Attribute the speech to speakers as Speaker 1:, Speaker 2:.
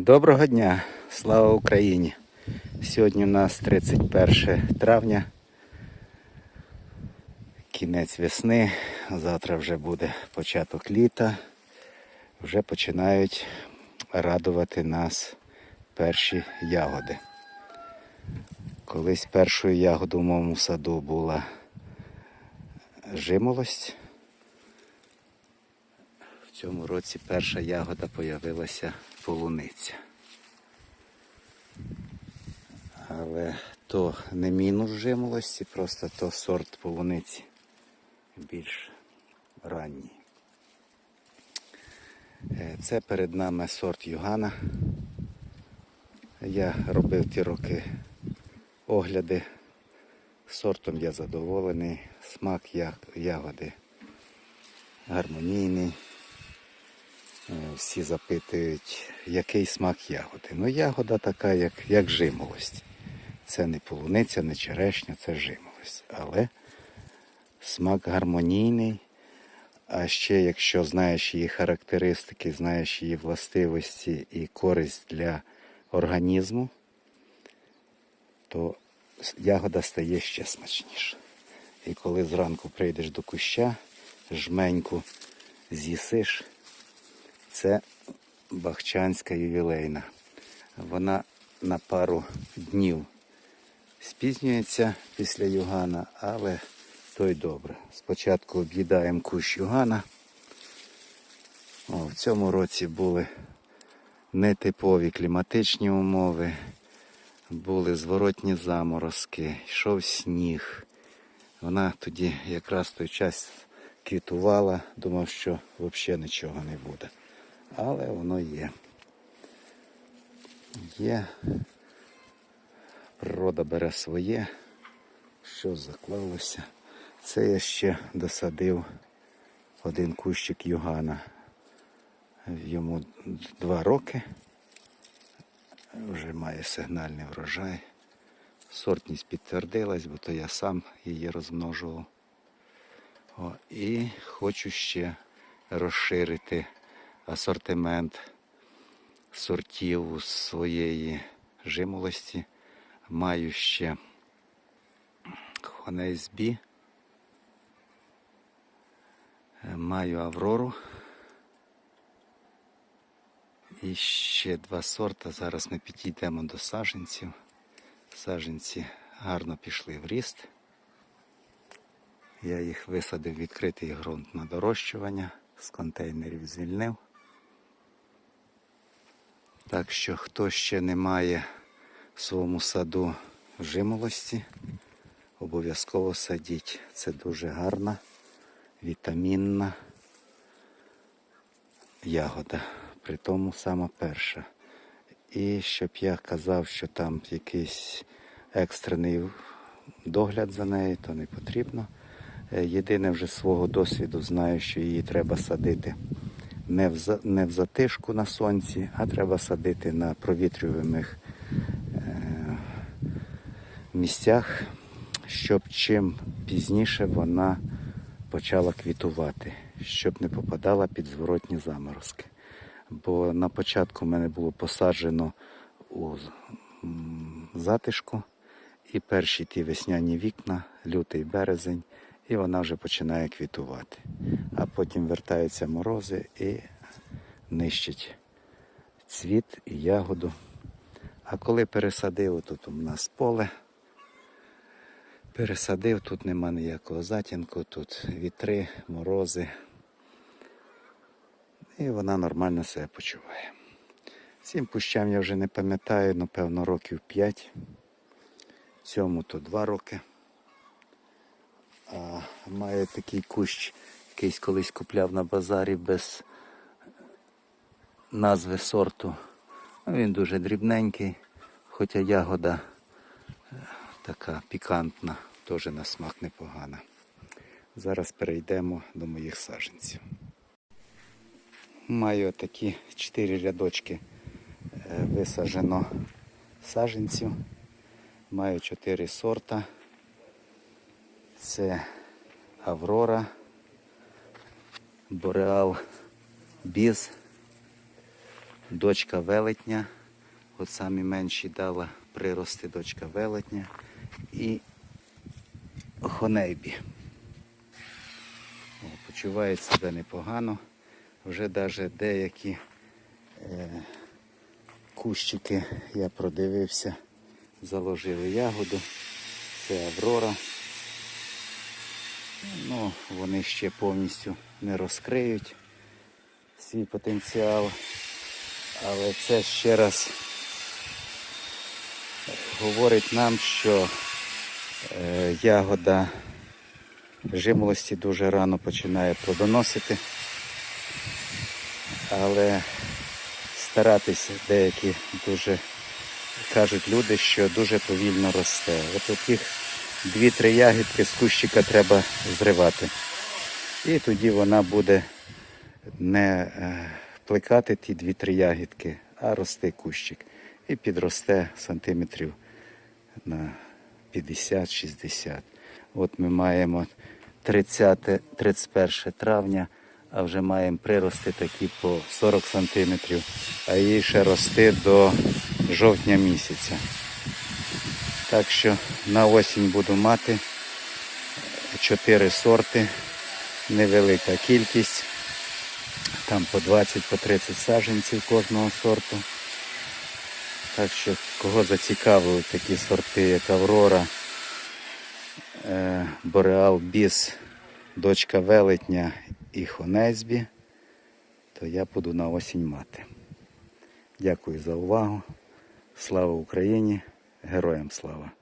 Speaker 1: Доброго дня, слава Україні! Сьогодні у нас 31 травня, кінець весни, завтра вже буде початок літа. Вже починають радувати нас перші ягоди. Колись першою ягодою в моєму саду була жимолость. Цьому році перша ягода появилася полуниця. Але то не мінус жимолості, просто то сорт полуниці більш ранній. Е, Це перед нами сорт Югана. Я робив ті роки огляди. Сортом я задоволений, смак ягоди гармонійний. Е, Всі запитують, який смак ягоди. Ну, ягода така, як, як жимолость. Це не полуниця, не черешня, це жимолость. Але смак гармонійний. А ще, якщо знаєш її характеристики, знаєш її властивості і користь для організму, то ягода стає ще смачніша. І коли зранку прийдеш до куща, жменьку з'їсиш, це бахчанська ювілейна. Вона на пару днів спізнюється після югана, але то й добре. Спочатку об'їдаємо кущ югана. О, в цьому році були нетипові кліматичні умови, були зворотні заморозки, йшов сніг. Вона тоді якраз той час квітувала, думав, що взагалі нічого не буде. Але воно є. Є. Природа бере своє, що заклалося. Це я ще досадив один кущик югана. Йому два роки. Вже має сигнальний врожай. Сортність підтвердилась, бо то я сам її розмножував. О, і хочу ще розширити асортимент сортів своєї жимолості. Маю ще Хонейсбі. Маю Аврору. І ще два сорта. Зараз ми підійдемо до саженців. Саженці гарно пішли в ріст. Я їх висадив в відкритий ґрунт на дорощування, з контейнерів звільнив. Так що, хто ще не має в своєму саду жимолості, обов'язково садіть. Це дуже гарна, вітамінна ягода. При тому сама перша. І щоб я казав, що там якийсь екстрений догляд за нею, то не потрібно. Е, Єдине вже свого досвіду знаю, що її треба садити не в, не в затишку на сонці, а треба садити на провітрюємих е, місцях, щоб чим пізніше вона почала квітувати, щоб не попадала під зворотні заморозки. Бо на початку в мене було посаджено у затишку і перші ті весняні вікна, лютий березень, і вона вже починає квітувати. А потім вертаються морози і нищать цвіт і ягоду. А коли пересадив, тут у нас поле, пересадив, тут нема ніякого затінку, тут вітри, морози. І вона нормально себе почуває. Цим кущам я вже не пам'ятаю, напевно, років 5. Цьому то 2 роки. А має такий кущ, якийсь колись купляв на базарі без назви сорту. Ну, Він дуже дрібненький, хоча ягода е, така пікантна, теж на смак непогана. Зараз перейдемо до моїх саженців. Маю такі чотири рядочки е, висаджено саженців. Маю чотири сорта. Це Аврора, Бореал Біз, дочка велетня. От самі менші дала прирости дочка велетня і хонейбі. Почуває себе непогано. Вже навіть деякі е, кущики я продивився, заложили ягоду. Це Аврора. Ну, вони ще повністю не розкриють свій потенціал. Але це ще раз говорить нам, що е, ягода жимолості дуже рано починає плодоносити. Але старатися деякі дуже кажуть люди, що дуже повільно росте. От таких дві-три ягідки з кущика треба зривати. І тоді вона буде не е, плекати ті дві-три ягідки, а рости кущик. І підросте сантиметрів на 50-60. От ми маємо 30-31 травня, а вже маємо прирости такі по 40 сантиметрів, а їй ще рости до жовтня місяця. Так що на осінь буду мати 4 сорти, невелика кількість, там по 20 по 30 саджанців кожного сорту. Так що кого зацікавили такі сорти, як Аврора, е, Бореал Біс, дочка Велетня і Хонезбі, то я буду на осінь мати. Дякую за увагу. Слава Україні! Героям слава!